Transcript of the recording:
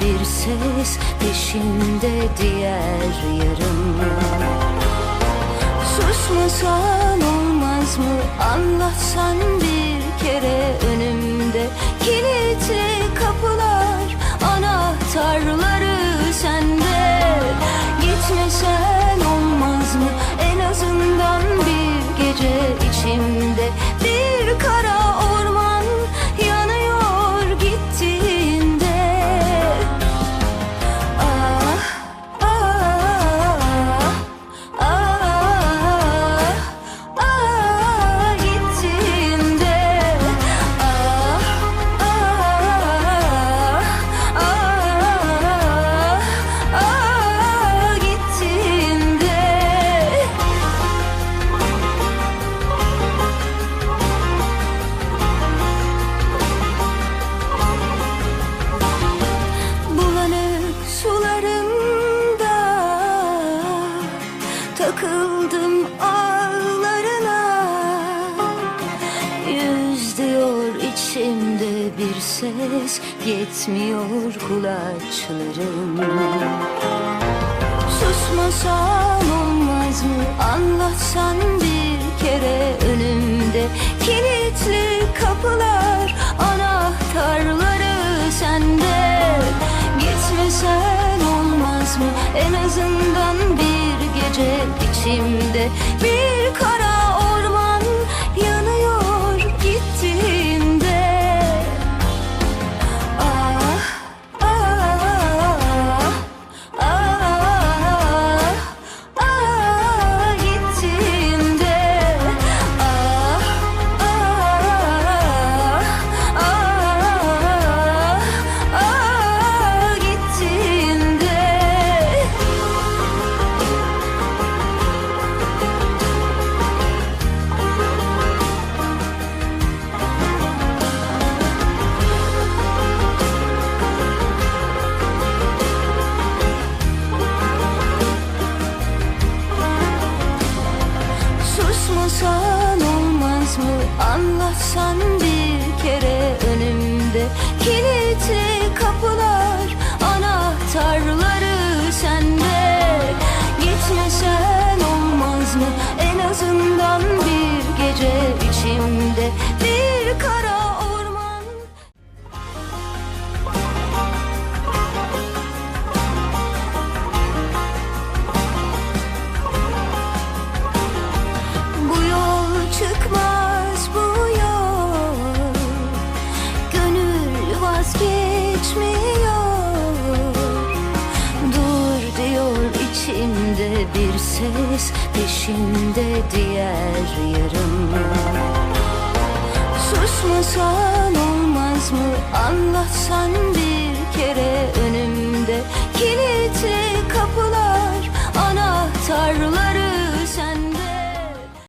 bir ses Peşimde diğer yarım. Susmasan olmaz mı? Anlatsan bir kere Takıldım ağlarına. Yüz diyor içimde bir ses Yetmiyor kulaçlarım. Susmasan olmaz mı? Anlatsan bir kere önümde. Kilitli kapılar anahtarları sende. Gitmesen olmaz mı? En azından bir gece içimde. Bir kara anlatsan ses Peşimde diğer yarım. Susmasan olmaz mı? Anlatsan bir kere